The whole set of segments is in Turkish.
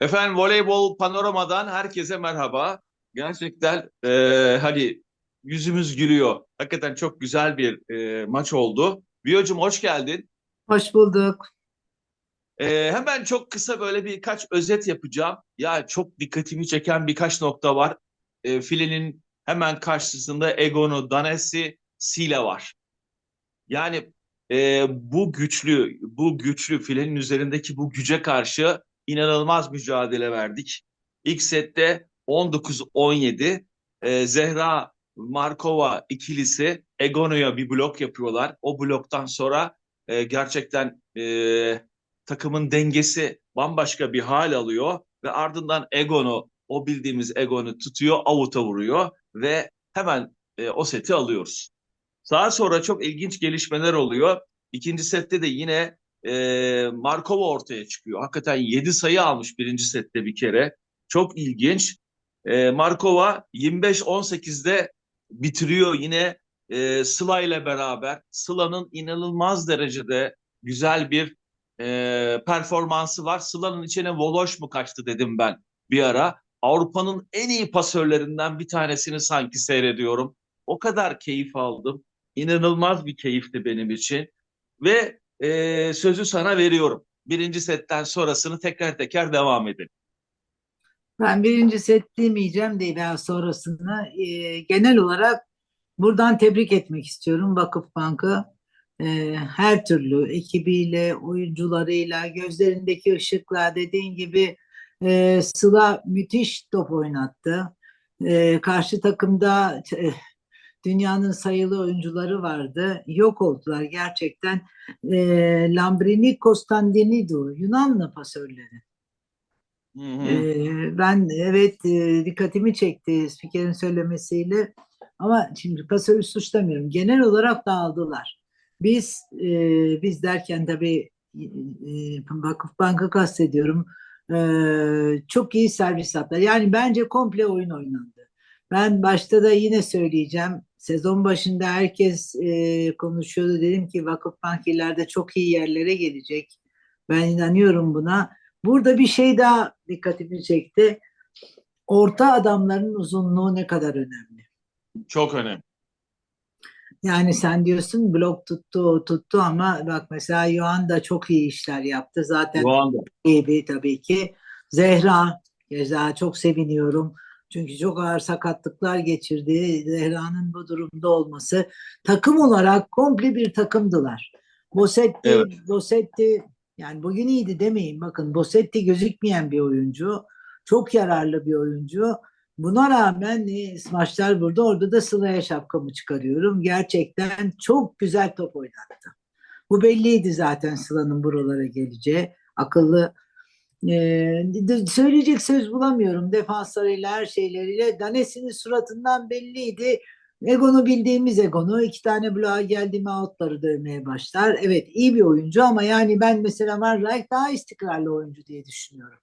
Efendim voleybol panoramadan herkese merhaba. Gerçekten e, hani yüzümüz gülüyor. Hakikaten çok güzel bir e, maç oldu. Biyo'cum hoş geldin. Hoş bulduk. E, hemen çok kısa böyle birkaç özet yapacağım. Ya çok dikkatimi çeken birkaç nokta var. E, filenin hemen karşısında Egonu, Danesi, Sile var. Yani e, bu güçlü, bu güçlü filenin üzerindeki bu güce karşı inanılmaz mücadele verdik. İlk sette 19-17 e, Zehra Markova ikilisi Egono'ya bir blok yapıyorlar. O bloktan sonra e, gerçekten e, takımın dengesi bambaşka bir hal alıyor ve ardından Egono o bildiğimiz Egono tutuyor, avuta vuruyor ve hemen e, o seti alıyoruz. Daha sonra çok ilginç gelişmeler oluyor. İkinci sette de yine e, Markova ortaya çıkıyor. Hakikaten 7 sayı almış birinci sette bir kere. Çok ilginç. E, Markova 25-18'de bitiriyor yine e, Sıla ile beraber. Sıla'nın inanılmaz derecede güzel bir e, performansı var. Sıla'nın içine Voloş mu kaçtı dedim ben bir ara. Avrupa'nın en iyi pasörlerinden bir tanesini sanki seyrediyorum. O kadar keyif aldım. İnanılmaz bir keyifti benim için. Ve e, sözü sana veriyorum. Birinci setten sonrasını teker teker devam edelim. Ben birinci set demeyeceğim de daha sonrasını e, genel olarak buradan tebrik etmek istiyorum Vakıfbank'ı. E, her türlü ekibiyle, oyuncularıyla, gözlerindeki ışıkla dediğin gibi e, Sıla müthiş top oynattı. E, karşı takımda e, dünyanın sayılı oyuncuları vardı. Yok oldular gerçekten. E, Lambrini Constantinidu, Yunanlı pasörleri. Hı hı. Ee, ben evet e, dikkatimi çekti spikerin söylemesiyle ama şimdi pasörü suçlamıyorum. Genel olarak dağıldılar. Biz e, biz derken tabii e, Vakıfbank'ı kastediyorum. E, çok iyi servis attılar. Yani bence komple oyun oynandı. Ben başta da yine söyleyeceğim. Sezon başında herkes e, konuşuyordu. Dedim ki Vakıfbank ileride çok iyi yerlere gelecek. Ben inanıyorum buna. Burada bir şey daha dikkatimi çekti. Orta adamların uzunluğu ne kadar önemli. Çok önemli. Yani sen diyorsun blok tuttu, tuttu ama bak mesela Yohan da çok iyi işler yaptı. Zaten Bu anda. gibi tabii ki. Zehra, Zehra çok seviniyorum. Çünkü çok ağır sakatlıklar geçirdi. Zehra'nın bu durumda olması. Takım olarak komple bir takımdılar. Bosetti, Evet. Bosetti yani bugün iyiydi demeyin. Bakın Bosetti gözükmeyen bir oyuncu. Çok yararlı bir oyuncu. Buna rağmen e, maçlar burada. Orada da Sıla'ya şapkamı çıkarıyorum. Gerçekten çok güzel top oynattı. Bu belliydi zaten Sıla'nın buralara geleceği. Akıllı. Ee, söyleyecek söz bulamıyorum. Defanslarıyla her şeyleriyle. Danesi'nin suratından belliydi. Egon'u bildiğimiz Egon'u. iki tane bloğa geldi mi outları dövmeye başlar. Evet iyi bir oyuncu ama yani ben mesela Van Rijk daha istikrarlı oyuncu diye düşünüyorum.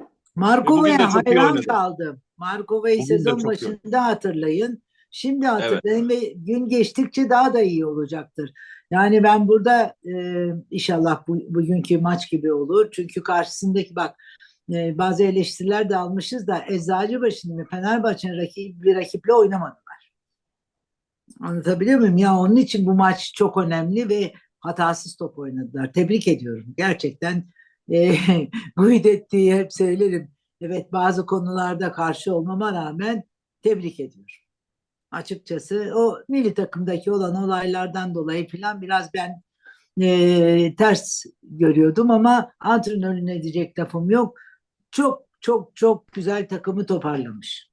De Markova'ya hayran kaldım. Markova'yı sezon başında hatırlayın. Şimdi hatırlayın ve gün geçtikçe daha da iyi olacaktır. Yani ben burada e, inşallah bu, bugünkü maç gibi olur. Çünkü karşısındaki bak e, bazı eleştiriler de almışız da Eczacıbaşı'nın ve Fenerbahçe'nin rakip, bir rakiple oynamadılar. Anlatabiliyor muyum? Ya onun için bu maç çok önemli ve hatasız top oynadılar. Tebrik ediyorum. Gerçekten e, Guidetti'yi hep söylerim. Evet bazı konularda karşı olmama rağmen tebrik ediyorum. Açıkçası o milli takımdaki olan olaylardan dolayı falan biraz ben e, ters görüyordum ama antrenörüne diyecek lafım yok. Çok çok çok güzel takımı toparlamış.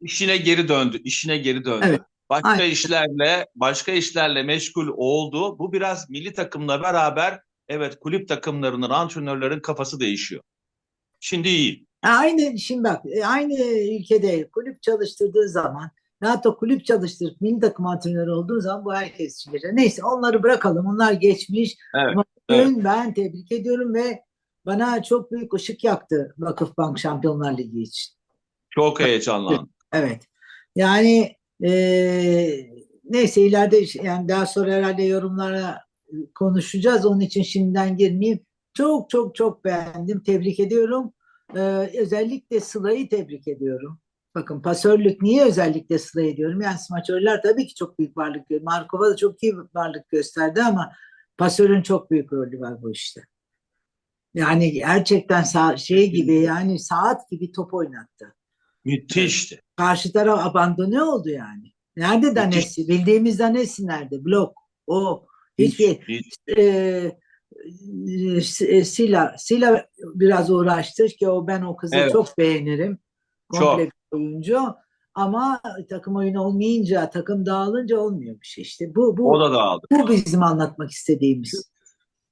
İşine geri döndü. işine geri döndü. Evet. Başka Aynen. işlerle, başka işlerle meşgul oldu. Bu biraz milli takımla beraber evet kulüp takımlarının, antrenörlerin kafası değişiyor. Şimdi iyi. Aynı şimdi bak e, aynı ülkede kulüp çalıştırdığı zaman veyahut da kulüp çalıştırıp milli takım antrenörü olduğu zaman bu herkes için geçer. Neyse onları bırakalım. Onlar geçmiş. Evet, Ama evet. ben tebrik ediyorum ve bana çok büyük ışık yaktı Vakıfbank Şampiyonlar Ligi için. Çok heyecanlandım. Evet. Yani eee, neyse ileride yani daha sonra herhalde yorumlara konuşacağız. Onun için şimdiden girmeyeyim. Çok çok çok beğendim. Tebrik ediyorum. e, özellikle Sıla'yı tebrik ediyorum. Bakın pasörlük niye özellikle Sıla'yı diyorum? Yani smaçörler tabii ki çok büyük varlık gösterdi. Markova da çok iyi varlık gösterdi ama pasörün çok büyük rolü var bu işte. Yani gerçekten sa- şey gibi yani saat gibi top oynattı. Müthişti. Karşı taraf abandone oldu yani. Nerede Danesi? Bildiğimiz Danesi nerede? Blok. O. Hiçbir Hiç. e, e, Sila Sila biraz uğraştı ki o ben o kızı Evet. çok beğenirim. Komple Çok. Oyuncu. Ama takım oyunu olmayınca, takım dağılınca olmuyor bir şey işte. Bu bu O da dağıldı. bu bizim anlatmak istediğimiz.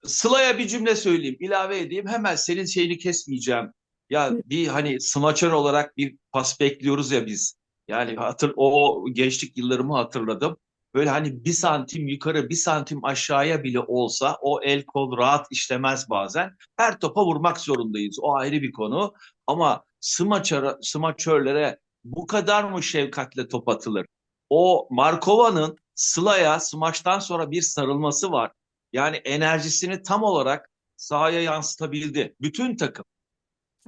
Sıla'ya bir cümle söyleyeyim, ilave edeyim. Hemen senin şeyini kesmeyeceğim. Ya bir hani smaçör olarak bir pas bekliyoruz ya biz. Yani hatır o gençlik yıllarımı hatırladım. Böyle hani bir santim yukarı bir santim aşağıya bile olsa o el kol rahat işlemez bazen. Her topa vurmak zorundayız. O ayrı bir konu. Ama smaçör, smaçörlere bu kadar mı şefkatle top atılır? O Markova'nın Sıla'ya smaçtan sonra bir sarılması var. Yani enerjisini tam olarak sahaya yansıtabildi. Bütün takım.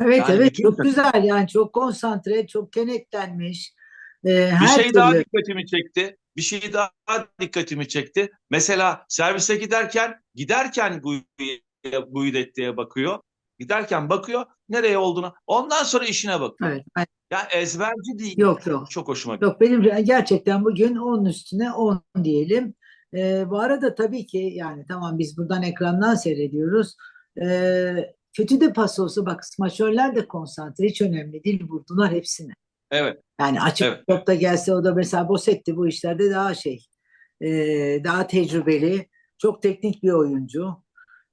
Evet Yani evet çok takım. güzel yani çok konsantre, çok kenetlenmiş. Ee, Bir her şey daha türlü. dikkatimi çekti. Bir şey daha dikkatimi çekti. Mesela servise giderken giderken Guidetti'ye bakıyor. Giderken bakıyor nereye olduğunu. Ondan sonra işine bakıyor. Evet, ben- Ya ezberci değil. yok yok. Çok hoşuma gitti. Yok benim gerçekten bugün 10 üstüne 10 diyelim. Ee, bu arada tabii ki yani tamam biz buradan ekrandan seyrediyoruz. Ee, kötü de pas olsa bak smaçörler de konsantre hiç önemli değil vurdular hepsini. Evet. Yani açık Evet. topta gelse o da mesela Bosetti bu işlerde daha şey e, daha tecrübeli çok teknik bir oyuncu.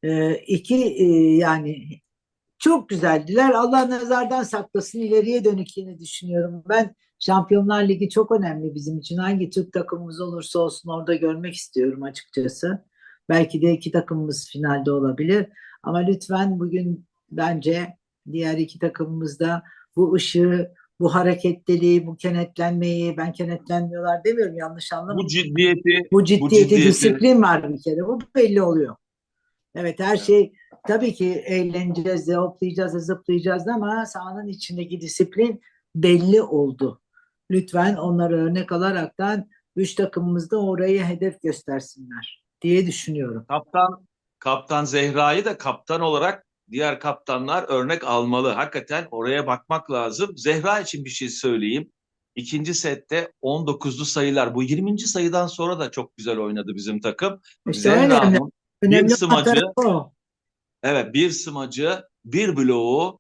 E, iki e, yani çok güzeldiler. Allah nazardan saklasın ileriye dönük yine düşünüyorum. Ben Şampiyonlar Ligi çok önemli bizim için. Hangi Türk takımımız olursa olsun orada görmek istiyorum açıkçası. Belki de iki takımımız finalde olabilir. Ama lütfen bugün bence diğer iki takımımız da bu ışığı, bu hareketliliği, bu kenetlenmeyi, ben kenetlenmiyorlar demiyorum yanlış anlamayın. Bu ciddiyeti Bu ciddiyeti, ciddiyeti- disiplin var bir kere. Bu belli oluyor. Evet her Evet. şey tabii ki eğleneceğiz, hoplayacağız, zıplayacağız ama sahanın içindeki disiplin belli oldu. Lütfen onları örnek alaraktan üç takımımız da orayı hedef göstersinler diye düşünüyorum. kaptan kaptan Zehra'yı da kaptan olarak diğer kaptanlar örnek almalı. Hakikaten oraya bakmak lazım. Zehra için bir şey söyleyeyim. İkinci sette 19'lu sayılar. Bu 20. sayıdan sonra da çok güzel oynadı bizim takım. İşte Zehra'nın sımacı- tarafı o. evet bir smacı, bir bloğu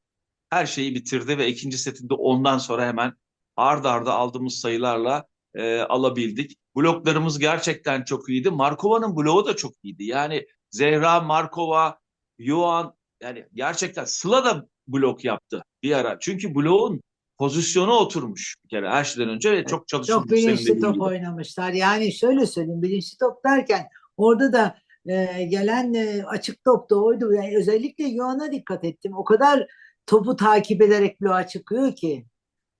her şeyi bitirdi ve ikinci setinde ondan sonra hemen ard arda aldığımız sayılarla e, alabildik. Bloklarımız gerçekten çok iyiydi. Markova'nın bloğu da çok iyiydi. Yani Zehra, Markova, Yuan yani gerçekten Sıla da blok yaptı bir ara. Çünkü bloğun pozisyonu oturmuş bir kere her şeyden önce ve çok çalışılmış. Çok bilinçli top gibi. oynamışlar. Yani şöyle söyleyeyim bilinçli top derken orada da e, gelen e, açık top da oydu. Yani özellikle Yuan'a dikkat ettim. O kadar topu takip ederek bloğa çıkıyor ki.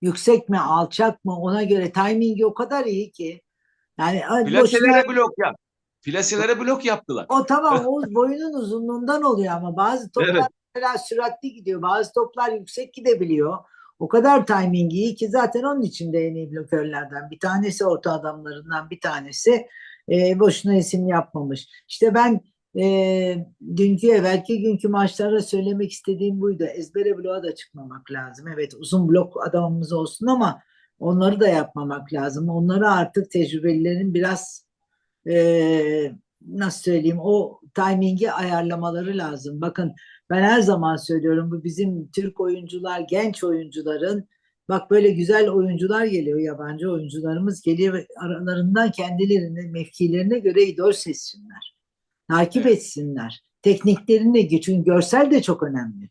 Yüksek mi alçak mı ona göre timingi o kadar iyi ki. Yani ay, boşuna- Plaselere blok yap. Plaselere blok yaptılar. o tamam o boyunun uzunluğundan oluyor ama bazı toplar Evet. mesela süratli gidiyor. Bazı toplar yüksek gidebiliyor. O kadar timing iyi ki zaten onun için de en iyi blokörlerden bir tanesi orta adamlarından bir tanesi e, boşuna isim yapmamış. İşte ben e, dünkü evvelki günkü maçlarda söylemek istediğim buydu. Ezbere bloğa da çıkmamak lazım. Evet uzun blok adamımız olsun ama onları da yapmamak lazım. Onları artık tecrübelilerin biraz e, nasıl söyleyeyim o timingi ayarlamaları lazım. Bakın ben her zaman söylüyorum bu bizim Türk oyuncular, genç oyuncuların bak böyle güzel oyuncular geliyor, yabancı oyuncularımız geliyor ve aralarından kendilerine, mevkilerine göre idol seçsinler. Takip Evet. etsinler. Tekniklerini, çünkü görsel de çok önemli.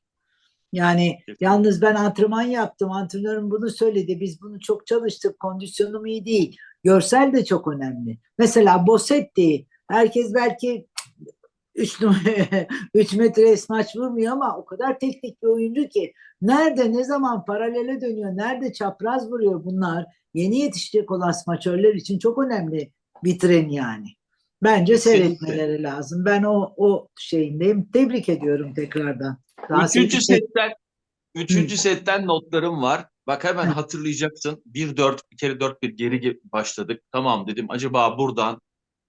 Yani yalnız ben antrenman yaptım, antrenörüm bunu söyledi, biz bunu çok çalıştık, kondisyonum iyi değil. Görsel de çok önemli. Mesela Bosetti, herkes belki 3 3 metre smaç vurmuyor ama o kadar teknik bir oyuncu ki nerede ne zaman paralele dönüyor, nerede çapraz vuruyor bunlar yeni yetişecek olan smaçörler için çok önemli bir tren yani. Bence seyretmeleri lazım. Ben o o şeyindeyim. Tebrik ediyorum tekrardan. Daha Üçüncü setten Üçüncü setten notlarım var. Bak hemen hatırlayacaksın. 1-4, bir kere 4-1 geri ge- başladık. Tamam dedim. Acaba buradan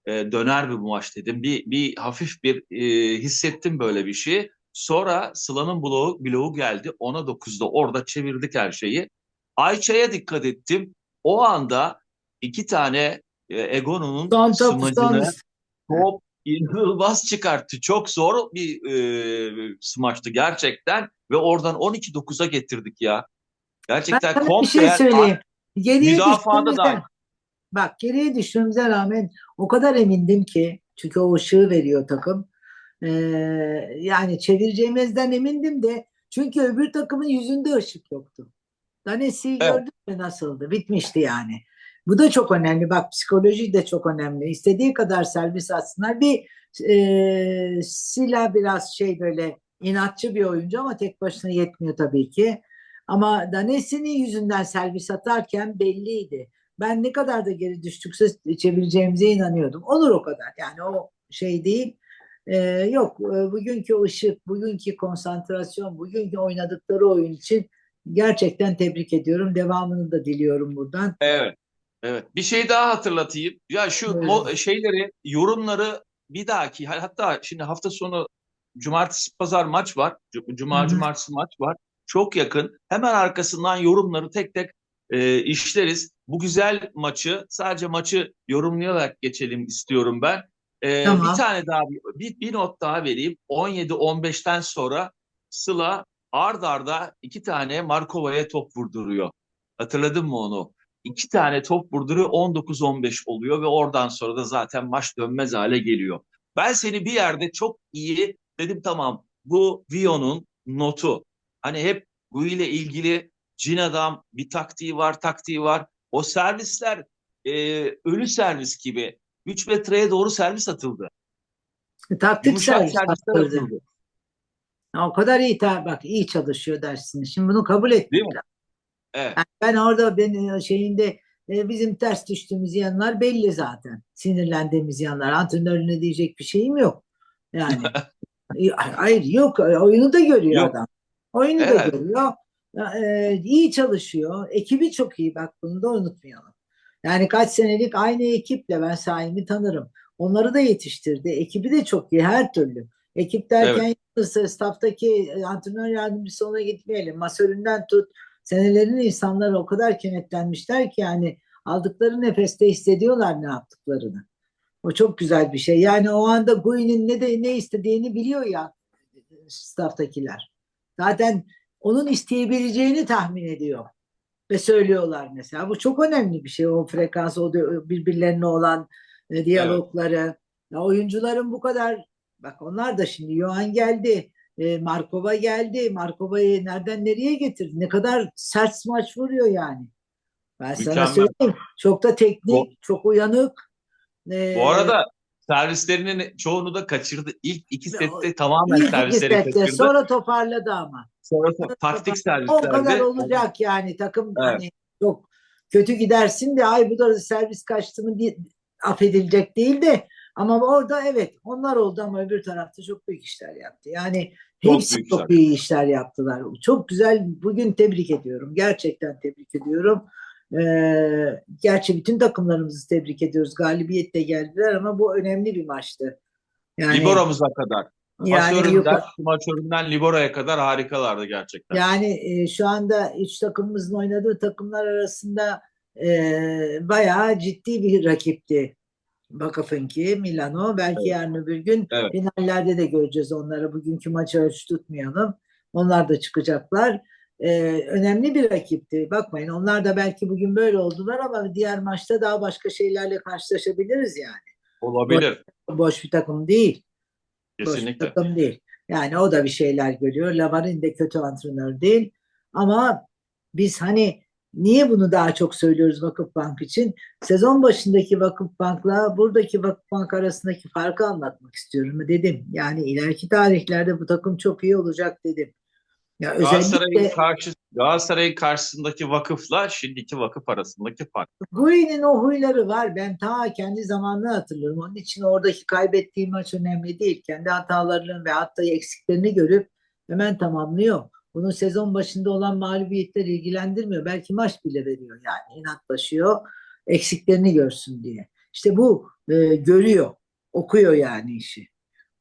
e, döner mi bu maç dedim. Bir, bir hafif bir e, hissettim böyle bir şey. Sonra Sıla'nın bloğu, bloğu geldi. 10'a 9'da orada çevirdik her şeyi. Ayça'ya dikkat ettim. O anda iki tane e, son smacını top inanılmaz çıkarttı. Çok zor bir e, smaçtı gerçekten ve oradan 12-9'a getirdik ya. Gerçekten Ben komple şey söyleyeyim. Geriye müdafada da- bak geriye düştüğümüze rağmen o kadar emindim ki çünkü o ışığı veriyor takım. Ee, yani çevireceğimizden emindim de çünkü öbür takımın yüzünde ışık yoktu. Danesi'yi Evet. gördün mü nasıldı? Bitmişti yani. Bu da çok önemli. Bak psikoloji de çok önemli. İstediği kadar servis atsınlar. Bir e, Sila biraz şey böyle inatçı bir oyuncu ama tek başına yetmiyor tabii ki. Ama Danesi'nin yüzünden servis atarken belliydi. Ben ne kadar da geri düştükse çevireceğimize inanıyordum. Olur o kadar. Yani o şey değil. Ee, yok e, bugünkü ışık, bugünkü konsantrasyon, bugünkü oynadıkları oyun için gerçekten tebrik ediyorum. Devamını da diliyorum buradan. Evet. Evet. Bir şey daha hatırlatayım. Ya şu Buyurun. mo- şeyleri, yorumları bir dahaki hatta şimdi hafta sonu cumartesi pazar maç var. Cu- Cuma Hı hı. cumartesi maç var. Çok yakın. Hemen arkasından yorumları tek tek e, işleriz. Bu güzel maçı sadece maçı yorumlayarak geçelim istiyorum ben. E, Tamam. bir tane daha bir, bir not daha vereyim. 17-15'ten sonra Sıla ard arda iki tane Markova'ya top vurduruyor. Hatırladın mı onu? İki tane top vurduruyor 19-15 oluyor ve oradan sonra da zaten maç dönmez hale geliyor. Ben seni bir yerde çok iyi dedim tamam bu Vio'nun notu. Hani hep bu ile ilgili cin adam bir taktiği var taktiği var. O servisler e, ölü servis gibi 3 metreye doğru servis atıldı. Taktik Yumuşak servis servisler atıldı. Ha, O kadar iyi ta- bak iyi çalışıyor dersini. Şimdi bunu kabul et. Değil mi? Evet. Yani ben orada benim şeyinde e, bizim ters düştüğümüz yanlar belli zaten. Sinirlendiğimiz yanlar. Antrenörüne diyecek bir şeyim yok. Yani E, hayır yok oyunu da görüyor Yok. adam. Oyunu da Evet. görüyor. E, iyi çalışıyor. Ekibi çok iyi bak bunu da unutmayalım. Yani kaç senelik aynı ekiple ben Saim'i tanırım. Onları da yetiştirdi. Ekibi de çok iyi her türlü. Ekip derken yalnız staff'taki antrenör yardımcısı ona gitmeyelim. Masöründen tut senelerin insanları o kadar kenetlenmişler ki yani aldıkları nefeste hissediyorlar ne yaptıklarını. O çok güzel bir şey. Yani o anda Gui'nin ne de ne istediğini biliyor ya staff'takiler. Zaten onun isteyebileceğini tahmin ediyor ve söylüyorlar mesela. Bu çok önemli bir şey. O frekans, o birbirlerine olan e, diyalogları. Ya oyuncuların bu kadar bak onlar da şimdi Yohan geldi. E, Markova geldi. Markova'yı nereden nereye getirdi? Ne kadar sert smaç vuruyor yani. Ben sana Mükemmel. söyleyeyim. Çok da teknik, çok uyanık. E, Bu arada servislerinin çoğunu da kaçırdı. İlk iki sette tamamen ilk iki servisleri sette, kaçırdı. sonra toparladı ama. Sonra da taktik O servislerdi. kadar olacak yani takım Evet. hani çok kötü gidersin de ay bu da servis kaçtı mı diye affedilecek değil de ama orada evet onlar oldu ama öbür tarafta çok büyük işler yaptı. Yani Çok hepsi büyük çok işler. iyi işler yaptılar. Çok güzel bugün tebrik ediyorum. Gerçekten tebrik ediyorum. Ee, gerçi bütün takımlarımızı tebrik ediyoruz. Galibiyette geldiler ama bu önemli bir maçtı. Yani Liboro'muza kadar. yani Masöründen, yukarı- smaçöründen Liboro'ya kadar harikalardı gerçekten. Yani e, şu anda üç takımımızın oynadığı takımlar arasında e, bayağı ciddi bir rakipti. Vakıf'ınki, Milano. Belki Evet. yarın öbür gün Evet. finallerde de göreceğiz onları. Bugünkü maçı ölçü tutmayalım. Onlar da çıkacaklar. E, önemli bir rakipti. Bakmayın onlar da belki bugün böyle oldular ama diğer maçta daha başka şeylerle karşılaşabiliriz yani. Olabilir. Boş bir takım değil. Boş bir Kesinlikle. takım değil. Yani o da bir şeyler görüyor. Lavarin de kötü antrenör değil. Ama biz hani niye bunu daha çok söylüyoruz Vakıfbank için? Sezon başındaki Vakıfbank'la buradaki Vakıfbank arasındaki farkı anlatmak istiyorum dedim. Yani ileriki tarihlerde bu takım çok iyi olacak dedim. Ya Galatasaray'ın özellikle karşı, Galatasaray'ın karşısındaki vakıfla şimdiki vakıf arasındaki fark. Gui'nin o huyları var. Ben ta kendi zamanını hatırlıyorum. Onun için oradaki kaybettiği maç önemli değil. Kendi hatalarını ve hatta eksiklerini görüp hemen tamamlıyor. Bunu sezon başında olan mağlubiyetler ilgilendirmiyor. Belki maç bile veriyor yani inatlaşıyor. Eksiklerini görsün diye. İşte bu e, görüyor, okuyor yani işi.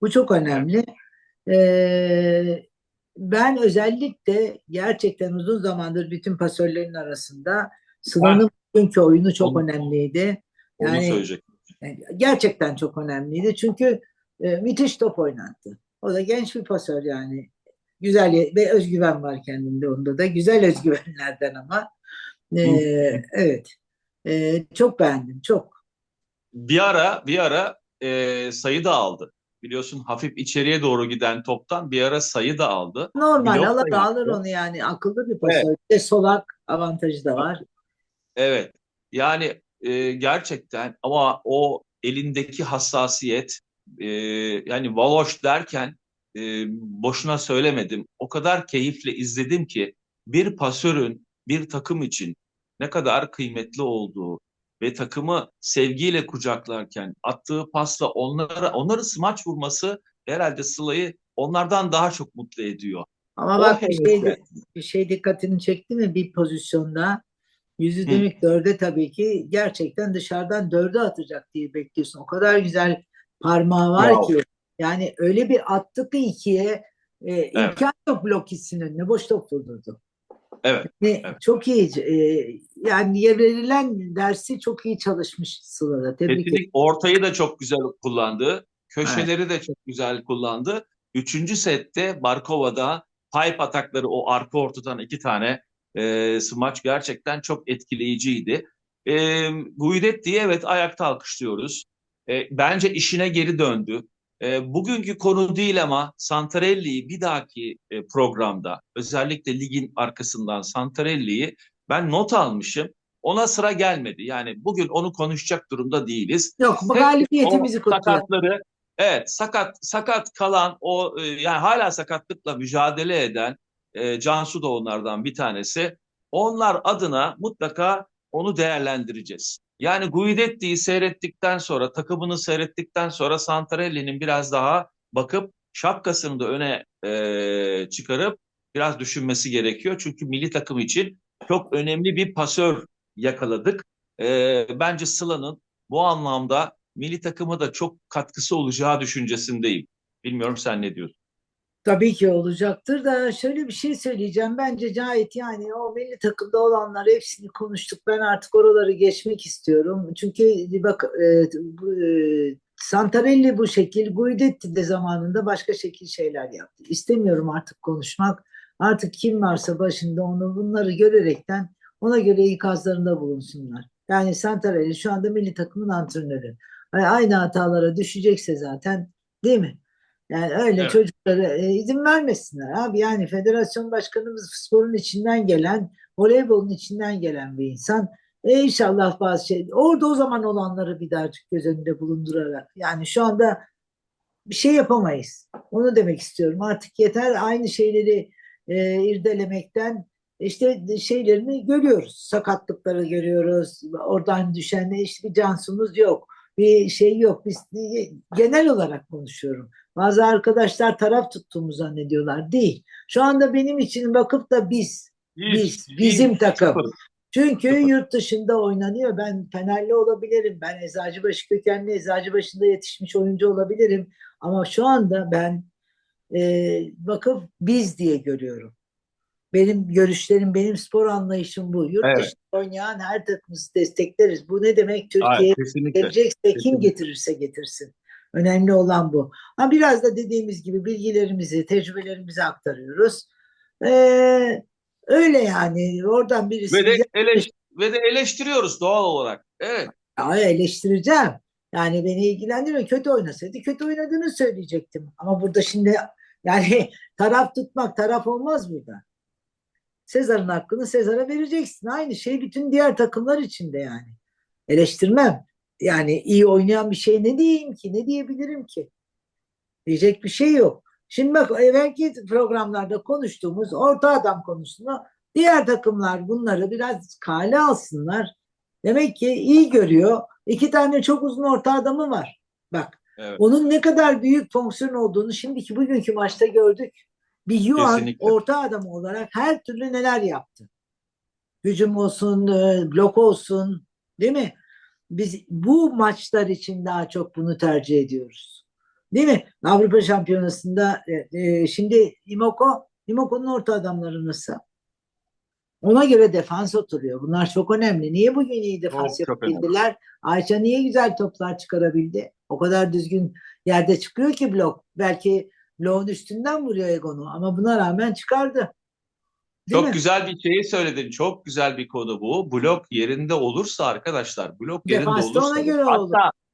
Bu çok önemli. E, ben özellikle gerçekten uzun zamandır bütün pasörlerin arasında Sıla'nın bugünkü oyunu çok Onu- önemliydi. Onu Yani- söyleyecek. Yani gerçekten çok önemliydi. Çünkü e, müthiş top oynattı. O da genç bir pasör yani. Güzel ve özgüven var kendinde onda da. Güzel özgüvenlerden ama. E, Hı. evet. E, çok beğendim. Çok. Bir ara bir ara e, sayı da aldı. Biliyorsun hafif içeriye doğru giden toptan bir ara sayı da aldı. Normal Blok alır alır onu yani. Akıllı bir pasör. Bir de solak avantajı da var. Evet. Yani e, gerçekten ama o elindeki hassasiyet e, yani Valoş derken e, boşuna söylemedim. O kadar keyifle izledim ki bir pasörün bir takım için ne kadar kıymetli olduğu ve takımı sevgiyle kucaklarken attığı pasla onlara onları smaç vurması herhalde Sıla'yı onlardan daha çok mutlu ediyor. Ama O bak bir şey, bir şey dikkatini çekti mi bir pozisyonda yüzü dönük dörde tabii ki gerçekten dışarıdan dörde atacak diye bekliyorsun. O kadar güzel parmağı var Wow. ki yani öyle bir attı ki ikiye e, imkan yok blok gitsin önüne boş top vurdurdu. Evet. Ne, Evet. Çok iyi e, yani verilen dersi çok iyi çalışmış Sıla'da. Tebrik ederim. Ortayı da çok güzel kullandı. Köşeleri de çok güzel kullandı. Üçüncü sette Barkova'da pipe atakları o arka ortadan iki tane e, smaç gerçekten çok etkileyiciydi. E, Guidetti'yi evet ayakta alkışlıyoruz. E, bence işine geri döndü. E, bugünkü konu değil ama Santarelli'yi bir dahaki e, programda özellikle ligin arkasından Santarelli'yi ben not almışım. Ona sıra gelmedi. Yani bugün onu konuşacak durumda değiliz. Yok bu galibiyetimizi kutlayalım. sakatları evet sakat sakat kalan o e, yani hala sakatlıkla mücadele eden e, Cansu da onlardan bir tanesi. Onlar adına mutlaka onu değerlendireceğiz. Yani Guidetti'yi seyrettikten sonra takımını seyrettikten sonra Santarelli'nin biraz daha bakıp şapkasını da öne e, çıkarıp biraz düşünmesi gerekiyor. Çünkü milli takım için çok önemli bir pasör yakaladık. E, bence Sıla'nın bu anlamda milli takıma da çok katkısı olacağı düşüncesindeyim. Bilmiyorum sen ne diyorsun? Tabii ki olacaktır da şöyle bir şey söyleyeceğim. Bence Cahit yani o milli takımda olanlar hepsini konuştuk. Ben artık oraları geçmek istiyorum. Çünkü bak e, bu, e, Santarelli bu şekil, Guidetti de zamanında başka şekil şeyler yaptı. İstemiyorum artık konuşmak. Artık kim varsa başında onu bunları görerekten ona göre ikazlarında bulunsunlar. Yani Santarelli şu anda milli takımın antrenörü. Yani aynı hatalara düşecekse zaten değil mi? Yani öyle Evet. çocuklara e, izin vermesinler abi. Yani federasyon başkanımız sporun içinden gelen, voleybolun içinden gelen bir insan. E inşallah bazı şey orada o zaman olanları bir daha göz önünde bulundurarak. Yani şu anda bir şey yapamayız. Onu demek istiyorum. Artık yeter aynı şeyleri e, irdelemekten işte şeylerini görüyoruz. Sakatlıkları görüyoruz. Oradan düşen işte bir cansumuz yok. Bir şey yok. Biz genel olarak konuşuyorum. Bazı arkadaşlar taraf tuttuğumu zannediyorlar. Değil. Şu anda benim için bakıp da biz, biz, bizim takım. sıfır. Çünkü Sıfır. yurt dışında oynanıyor. Ben Fenerli olabilirim. Ben Eczacıbaşı kökenli Eczacıbaşı'nda yetişmiş oyuncu olabilirim. Ama şu anda ben e, bakıp biz diye görüyorum. Benim görüşlerim, benim spor anlayışım bu. Yurt Evet. dışında oynayan her takımımızı destekleriz. Bu ne demek? Türkiye Hayır, kesinlikle. gelecekse kim getirirse getirsin. Önemli olan bu. Ha biraz da dediğimiz gibi bilgilerimizi, tecrübelerimizi aktarıyoruz. Ee, öyle yani. Oradan birisi Ve de, eleş, ve de eleştiriyoruz doğal olarak. Evet. Ya eleştireceğim. Yani beni ilgilendirmiyor. Kötü oynasaydı kötü oynadığını söyleyecektim. Ama burada şimdi yani taraf tutmak taraf olmaz burada. Sezar'ın hakkını Sezar'a vereceksin. Aynı şey bütün diğer takımlar için de yani. Eleştirmem. Yani iyi oynayan bir şey ne diyeyim ki? Ne diyebilirim ki? Diyecek bir şey yok. Şimdi bak evvelki programlarda konuştuğumuz orta adam konusunda diğer takımlar bunları biraz kale alsınlar. Demek ki iyi görüyor. İki tane çok uzun orta adamı var. Bak Evet. onun ne kadar büyük fonksiyon olduğunu şimdiki bugünkü maçta gördük. Bir Yuan Kesinlikle. orta adam olarak her türlü neler yaptı. Hücum olsun, e, blok olsun, değil mi? Biz bu maçlar için daha çok bunu tercih ediyoruz. Değil mi? Avrupa Şampiyonası'nda e, e, şimdi Imoko, Imoko'nun orta adamları nasıl? Ona göre defans oturuyor. Bunlar çok önemli. Niye bugün iyi defans Çok, önemli. yapabildiler? Ayça niye güzel toplar çıkarabildi? O kadar düzgün yerde çıkıyor ki blok. Belki bloğun üstünden vuruyor Egon'u ama buna rağmen çıkardı. Değil Çok mi? güzel bir şeyi söyledin. Çok güzel bir konu bu. Blok yerinde olursa arkadaşlar, blok yerinde Defansta olursa ona göre hatta olur.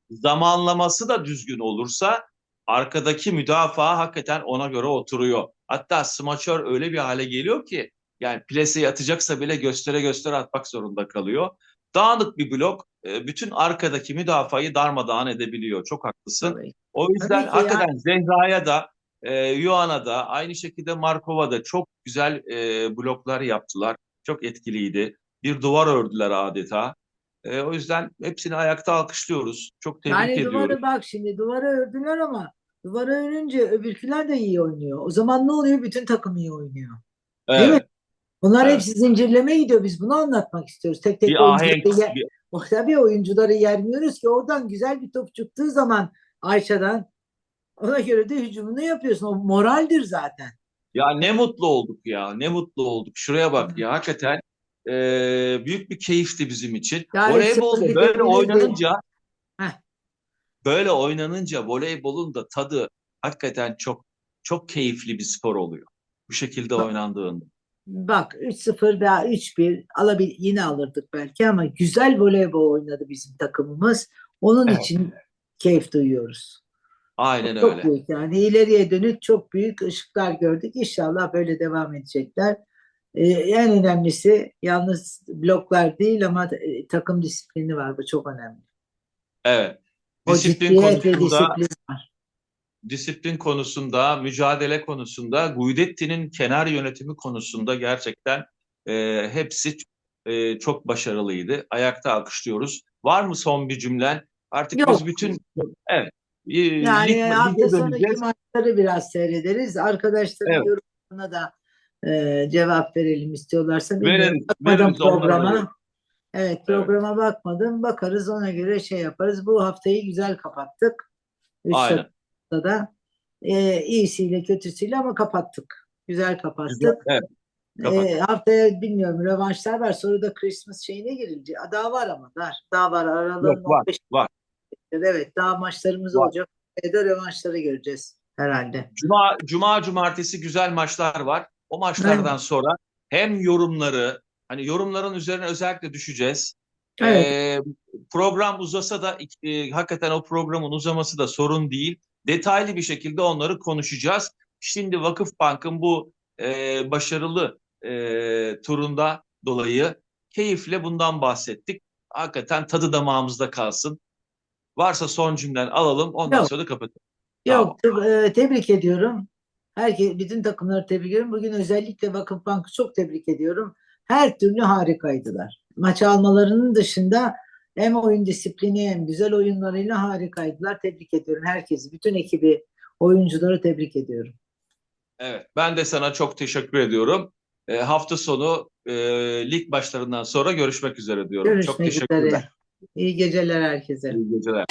zamanlaması da düzgün olursa arkadaki müdafaa hakikaten ona göre oturuyor. Hatta smaçör öyle bir hale geliyor ki yani plase atacaksa bile göstere göstere atmak zorunda kalıyor. Dağınık bir blok e, bütün arkadaki müdafayı darmadağın edebiliyor. Çok haklısın. Tabii. O yüzden ki hakikaten Zehra'ya da e, Yuan'a da aynı şekilde Markova da çok güzel e, bloklar yaptılar. Çok etkiliydi. Bir duvar ördüler adeta. E, o yüzden hepsini ayakta alkışlıyoruz. Çok tebrik Yani ediyoruz. duvarı bak şimdi duvara ördüler ama duvara örünce öbürküler de iyi oynuyor. O zaman ne oluyor? Bütün takım iyi oynuyor. Değil mi? Evet, Bunlar Evet. hepsi zincirleme gidiyor. Biz bunu anlatmak istiyoruz. Tek tek bir ahenk, bir- tabii oyuncuları yermiyoruz ki oradan güzel bir top çıktığı zaman Ayşe'den ona göre de hücumunu yapıyorsun. O moraldir zaten. ya ne mutlu olduk ya, ne mutlu olduk. Şuraya bak ya, hakikaten e, büyük bir keyifti bizim için. Yani Voleybolda böyle oynanınca Heh. böyle oynanınca voleybolun da tadı hakikaten çok çok keyifli bir spor oluyor. Bu şekilde oynandığında. Bak 3-0 veya 3-1 alabil yine alırdık belki ama güzel voleybol oynadı bizim takımımız. Onun Evet. için keyif duyuyoruz. Aynen Çok öyle. büyük yani ileriye dönük çok büyük ışıklar gördük. İnşallah böyle devam edecekler. Ee, en önemlisi yalnız bloklar değil ama e, takım disiplini var. Bu çok önemli. Evet. O Disiplin ciddiyet ve konusunda, disiplin var. Disiplin konusunda, mücadele konusunda, Guidetti'nin kenar yönetimi konusunda gerçekten e, hepsi e, çok başarılıydı. Ayakta alkışlıyoruz. Var mı son bir cümlen? Artık Yok. biz bütün evet. e, Yani lig- hafta sonraki maçları biraz seyrederiz. Arkadaşların Evet. yorumlarına da e, cevap verelim istiyorlarsa. Veririz onlara programa. Evet programa bakmadım. Bakarız ona göre şey yaparız. Bu haftayı güzel kapattık. Üç Aynen. Haftada. E, iyisiyle kötüsüyle ama kapattık. Güzel kapattık. Güzel, Evet. E, haftaya bilmiyorum rövanşlar var. Sonra da Christmas şeyine girilecek. Aa, Daha var ama daha, daha var. Aralığın Yok, var, 15 var. Evet daha maçlarımız Var. olacak. E de rövanşları göreceğiz herhalde. Cuma, Cuma, Cumartesi güzel maçlar var. O maçlardan Evet. sonra hem yorumları, hani yorumların üzerine özellikle düşeceğiz. Evet. Ee, program uzasa da e, hakikaten o programın uzaması da sorun değil. Detaylı bir şekilde onları konuşacağız. Şimdi Vakıfbank'ın bu e, başarılı e, turunda dolayı keyifle bundan bahsettik. Hakikaten tadı damağımızda kalsın. Varsa son cümlen alalım ondan Yok. sonra da kapatalım. Yok te- e, tebrik ediyorum. Herkes bütün takımları tebrik ediyorum. Bugün özellikle Vakıfbank'ı çok tebrik ediyorum. Her türlü harikaydılar. Maç almalarının dışında hem oyun disiplini hem güzel oyunlarıyla harikaydılar. Tebrik ediyorum herkesi. Bütün ekibi, oyuncuları tebrik ediyorum. Evet, ben de sana çok teşekkür ediyorum. E, hafta sonu e, lig başlarından sonra görüşmek üzere diyorum. çok Görüşmek teşekkürler. üzere. İyi geceler herkese. İyi geceler.